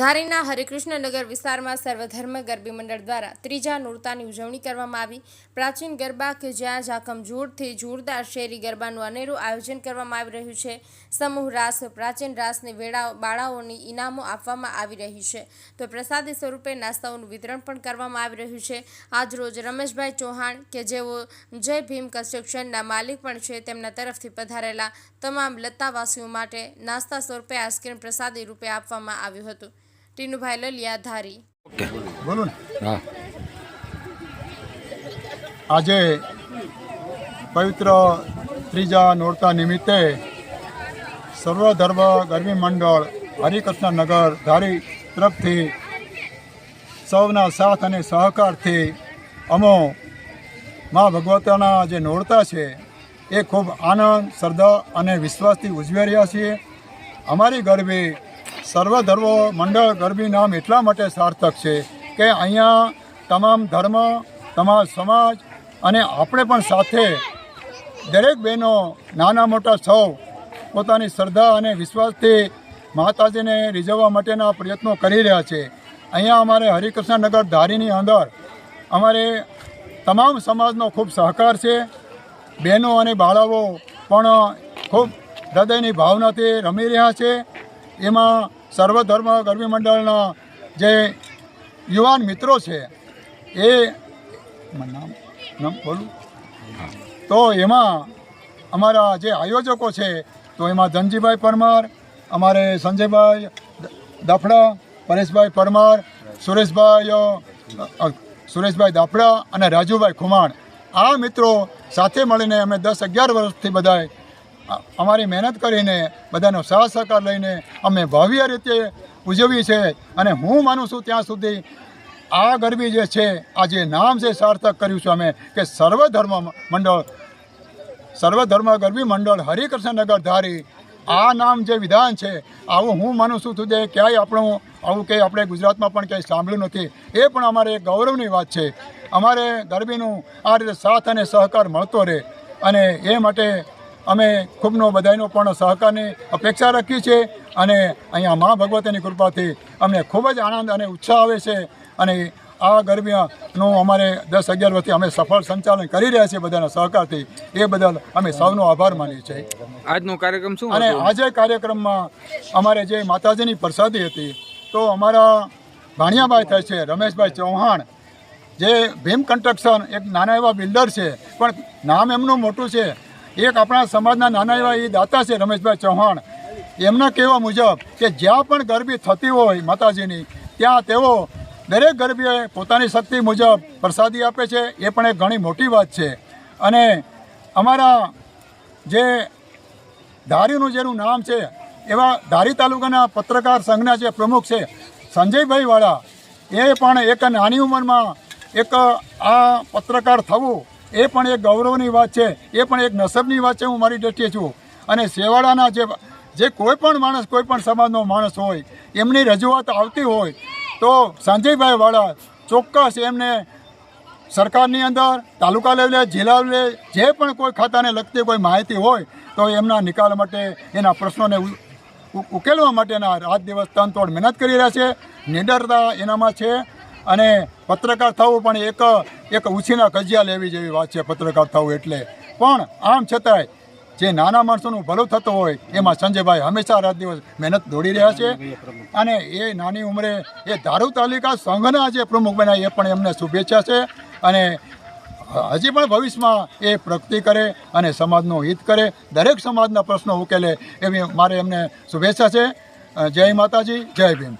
ધારીના હરિકૃષ્ણનગર વિસ્તારમાં સર્વધર્મ ગરબી મંડળ દ્વારા ત્રીજા નોરતાની ઉજવણી કરવામાં આવી. પ્રાચીન ગરબા કે જ્યાં જાકમ જોરથી જોરદાર શેરી ગરબાનું અનેરું આયોજન કરવામાં આવી રહ્યું છે. સમૂહ રાસ, પ્રાચીન રાસની વેળાઓ બાળાઓની ઇનામો આપવામાં આવી રહી છે. તો પ્રસાદી સ્વરૂપે નાસ્તાઓનું વિતરણ પણ કરવામાં આવી રહ્યું છે. આજરોજ રમેશભાઈ ચૌહાણ કે જેઓ જય ભીમ કન્સ્ટ્રક્શનના માલિક પણ છે તેમના તરફથી પધારેલા તમામ લત્તાવાસીઓ માટે નાસ્તા સ્વરૂપે આઈસ્ક્રીમ પ્રસાદી રૂપે આપવામાં આવ્યું હતું. ટીનુભાઈ લલિયા ધારી બોલું હા. આજે પવિત્ર ત્રીજા નોરતા નિમિત્તે સર્વધર્મ ગરમી મંડળ હરિકૃષ્ણનગર ધારી તરફથી સૌના સાથ અને સહકારથી અમો મા ભગવતાના જે નોરતા છે એ ખૂબ આનંદ શ્રદ્ધા અને વિશ્વાસથી ઉજવી રહ્યા છીએ. અમારી ગરબી સર્વધર્મ મંડળ ગરબી નામ એટલા માટે સાર્થક છે કે અહીંયા તમામ ધર્મ, તમામ સમાજ અને આપણે પણ સાથે દરેક બહેનો, નાના મોટા સૌ પોતાની શ્રદ્ધા અને વિશ્વાસથી માતાજીને રીઝવવા માટેના પ્રયત્નો કરી રહ્યા છે. અહીંયા અમારે હરિકૃષ્ણનગર ધારીની અંદર અમારે તમામ સમાજનો ખૂબ સહકાર છે. બહેનો અને બાળાઓ પણ ખૂબ હૃદયની ભાવનાથી રમી રહ્યા છે. એમાં સર્વધર્મ ગરબી મંડળના જે યુવાન મિત્રો છે, એ નામ નામ બોલું? તો એમાં અમારા જે આયોજકો છે, તો એમાં ધનજીભાઈ પરમાર, અમારે સંજયભાઈ દાફડા, પરેશભાઈ પરમાર સુરેશભાઈ સુરેશભાઈ દાફડા અને રાજુભાઈ ખુમાણ. આ મિત્રો સાથે મળીને અમે દસ અગિયાર વર્ષથી બધાએ અમારી મહેનત કરીને બધાનો સાથ સહકાર લઈને અમે ભવ્ય રીતે ઉજવી છે અને હું માનું છું ત્યાં સુધી આ ગરબી જે છે, આ જે નામ છે સાર્થક કર્યું છે અમે કે સર્વધર્મ મંડળ, સર્વધર્મ ગરબી મંડળ હરિકૃષ્ણનગર ધારી આ નામ જે વિધાન છે, આવું હું માનું છું સુધી ક્યાંય આપણું આવું કંઈ આપણે ગુજરાતમાં પણ ક્યાંય સાંભળ્યું નથી. એ પણ અમારે ગૌરવની વાત છે. અમારે ગરબીનું આ રીતે સાથ અને સહકાર મળતો રહે અને એ માટે અમે ખૂબનો બધાનો પણ સહકારની અપેક્ષા રાખીએ છીએ અને અહીંયા મા ભગવતીની કૃપાથી અમને ખૂબ જ આનંદ અને ઉત્સાહ આવે છે અને આ ગરબીનું અમારે દસ અગિયાર વર્ષથી અમે સફળ સંચાલન કરી રહ્યા છીએ બધાના સહકારથી. એ બદલ અમે સૌનો આભાર માનીએ છીએ. આજનો કાર્યક્રમ શું અને આજે કાર્યક્રમમાં અમારે જે માતાજીની પ્રસાદી હતી તો અમારા ભાણિયાભાઈ થાય છે રમેશભાઈ ચૌહાણ જે ભીમ કન્સ્ટ્રક્શન એક નાના એવા બિલ્ડર છે પણ નામ એમનું મોટું છે. એક આપણા સમાજના નાના એવા એ દાતા છે રમેશભાઈ ચૌહાણ. એમના કહેવા મુજબ કે જ્યાં પણ ગરબી થતી હોય માતાજીની, ત્યાં તેઓ દરેક ગરબીએ પોતાની શક્તિ મુજબ પ્રસાદી આપે છે. એ પણ એક ઘણી મોટી વાત છે. અને અમારા જે ધારીનું જેનું નામ છે, એવા ધારી તાલુકાના પત્રકાર સંઘના જે પ્રમુખ છે, સંજયભાઈ વાળા, એ પણ એક નાની ઉંમરમાં એક આ પત્રકાર થવું એ પણ એક ગૌરવની વાત છે, એ પણ એક નસબની વાત છે, હું મારી દ્રષ્ટિએ છું. અને શેવાળાના જે જે કોઈ પણ માણસ, કોઈ પણ સમાજનો માણસ હોય, એમની રજૂઆત આવતી હોય, તો સંજયભાઈ વાળા ચોક્કસ એમને સરકારની અંદર, તાલુકા લેવલે, જિલ્લા લેવલે, જે પણ કોઈ ખાતાને લગતી કોઈ માહિતી હોય, તો એમના નિકાલ માટે, એના પ્રશ્નોને ઉકેલવા માટેના રાત દિવસ તનતોડ મહેનત કરી રહ્યા છે. નિડરતા એનામાં છે. અને પત્રકાર થવું પણ એક એક ઉછીના કજિયા લેવી જેવી વાત છે પત્રકાર થવું એટલે. પણ આમ છતાંય જે નાના માણસોનું ભલું થતું હોય, એમાં સંજયભાઈ હંમેશા રાત દિવસ મહેનત દોડી રહ્યા છે. અને એ નાની ઉંમરે એ ધારુ તાલુકા સંઘના જે પ્રમુખ બન્યા, એ પણ એમને શુભેચ્છા છે. અને હજી પણ ભવિષ્યમાં એ પ્રગતિ કરે અને સમાજનું હિત કરે. દરેક સમાજના પ્રશ્નો ઉકેલે એવી મારે એમને શુભેચ્છા છે. જય માતાજી, જય ભીમ.